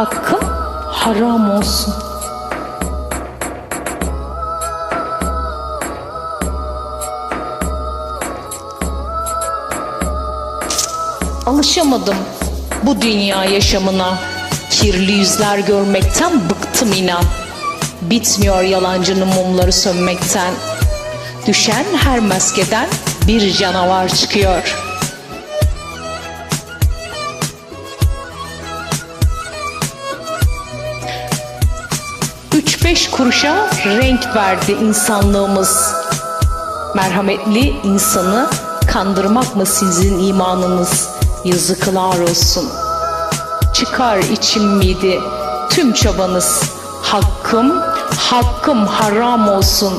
hakkım haram olsun. Alışamadım bu dünya yaşamına. Kirli yüzler görmekten bıktım inan. Bitmiyor yalancının mumları sönmekten. Düşen her maskeden bir canavar çıkıyor. Beş kuruşa renk verdi insanlığımız. Merhametli insanı kandırmak mı sizin imanınız? Yazıklar olsun. Çıkar içim miydi tüm çabanız? Hakkım, hakkım haram olsun.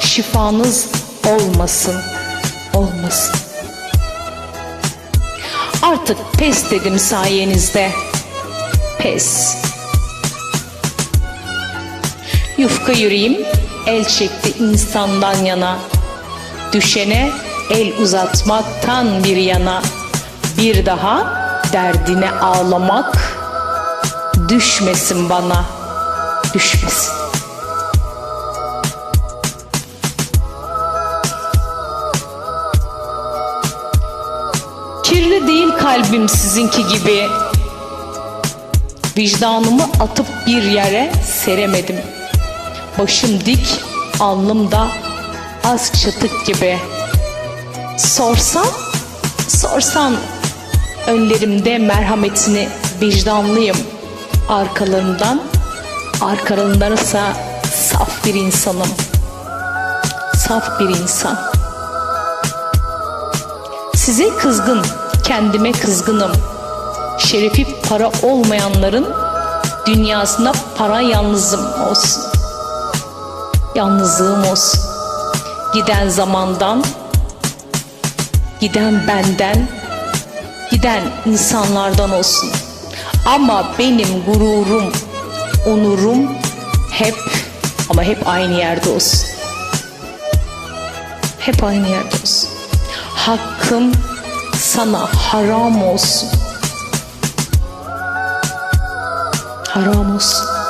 Şifanız olmasın, olmasın. Artık pes dedim sayenizde. Pes. Yufka yüreğim el çekti insandan yana. Düşene el uzatmaktan bir yana. Bir daha derdine ağlamak düşmesin bana. Düşmesin. Kirli değil kalbim sizinki gibi. Vicdanımı atıp bir yere seremedim. Başım dik, alnım da az çıtık gibi. Sorsan, sorsan önlerimde merhametini vicdanlıyım. Arkalarından, arkalarındansa saf bir insanım. Saf bir insan. Size kızgın, kendime kızgınım. Şerefi para olmayanların dünyasında para yalnızım olsun. Yalnızlığım olsun. Giden zamandan, giden benden, giden insanlardan olsun. Ama benim gururum, onurum hep ama hep aynı yerde olsun. Hep aynı yerde olsun. Hakkım sana haram olsun. Haram olsun.